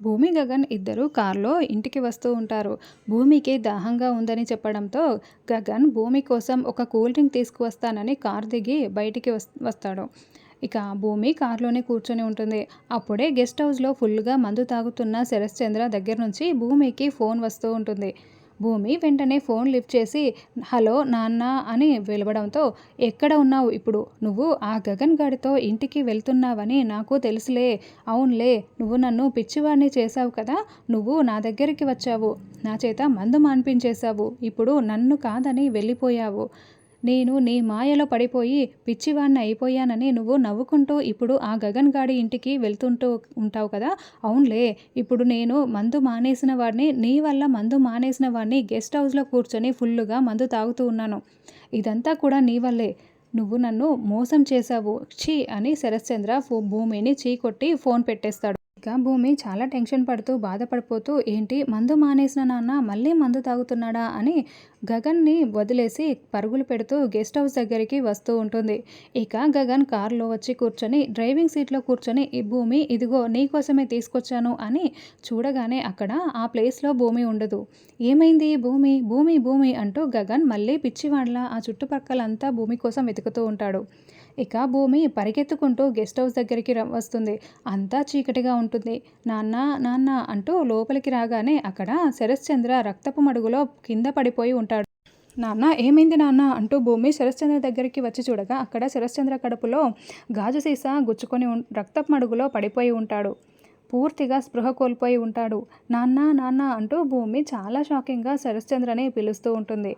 భూమి గగన్ ఇద్దరు కారులో ఇంటికి వస్తూ ఉంటారు. భూమికి దాహంగా ఉందని చెప్పడంతో గగన్ భూమి కోసం ఒక కూల్ డ్రింక్ తీసుకువస్తానని కార్ దిగి బయటికి వస్ వస్తాడు. ఇక భూమి కారులోనే కూర్చొని ఉంటుంది. అప్పుడే గెస్ట్ హౌస్లో ఫుల్గా మందు తాగుతున్న శరశ్చంద్ర దగ్గర నుంచి భూమికి ఫోన్ వస్తూ ఉంటుంది. భూమి వెంటనే ఫోన్ లిఫ్ట్ చేసి హలో నాన్న అని వెలవడంతో ఎక్కడ ఉన్నావు ఇప్పుడు? నువ్వు ఆ గగన్ గాడితో ఇంటికి వెళ్తున్నావని నాకు తెలుసులే. అవునులే నువ్వు నన్ను పిచ్చివాడిని చేశావు కదా నువ్వు నా దగ్గరికి వచ్చావు. నా చేత మందు మాన్పించేశావు. ఇప్పుడు నన్ను కాదని వెళ్ళిపోయావు. నేను నీ మాయలో పడిపోయి పిచ్చివాణ్ణి అయిపోయానని నువ్వు నవ్వుకుంటూ ఇప్పుడు ఆ గగన్ గాడి ఇంటికి వెళ్తుంటూ ఉంటావు కదా? అవునులే. ఇప్పుడు నేను మందు మానేసిన వాడిని నీ వల్ల మందు మానేసిన వాడిని గెస్ట్ హౌస్లో కూర్చొని ఫుల్లుగా మందు తాగుతూ ఉన్నాను. ఇదంతా కూడా నీ వల్లే. నువ్వు నన్ను మోసం చేశావు. ఛీ అని శరశ్చంద్ర ఫో భూమిని చీకొట్టి ఫోన్ పెట్టేస్తాడు. ఇక భూమి చాలా టెన్షన్ పడుతూ బాధపడిపోతూ ఏంటి మందు మానేసిన నాన్న మళ్ళీ మందు తాగుతున్నాడా? అని గగన్ని వదిలేసి పరుగులు పెడుతూ గెస్ట్ హౌస్ దగ్గరికి వస్తూ ఉంటుంది. ఇక గగన్ కారులో వచ్చి కూర్చొని డ్రైవింగ్ సీట్లో కూర్చొని ఈ భూమి ఇదిగో నీకోసమే తీసుకొచ్చాను అని చూడగానే అక్కడ ఆ ప్లేస్లో భూమి ఉండదు. ఏమైంది భూమి? భూమి భూమి అంటూ గగన్ మళ్ళీ పిచ్చివాడ్లా ఆ చుట్టుపక్కలంతా భూమి కోసం వెతుకుతూ ఉంటాడు. ఇక భూమి పరిగెత్తుకుంటూ గెస్ట్ హౌస్ దగ్గరికి వస్తుంది. అంతా చీకటిగా ఉంటుంది. నాన్న నాన్న అంటూ లోపలికి రాగానే అక్కడ శరశ్చంద్ర రక్తపు మడుగులో కింద పడిపోయి ఉంటాడు. నాన్న ఏమైంది నాన్న? అంటూ భూమి శరశ్చంద్ర దగ్గరికి వచ్చి చూడగా అక్కడ శరశ్చంద్ర కడుపులో గాజు సీసా గుచ్చుకొని ఉం- రక్తపు మడుగులో పడిపోయి ఉంటాడు. పూర్తిగా స్పృహ కోల్పోయి ఉంటాడు. నాన్న నాన్న అంటూ భూమి చాలా షాకింగ్గా శరశ్చంద్రని పిలుస్తూ ఉంటుంది.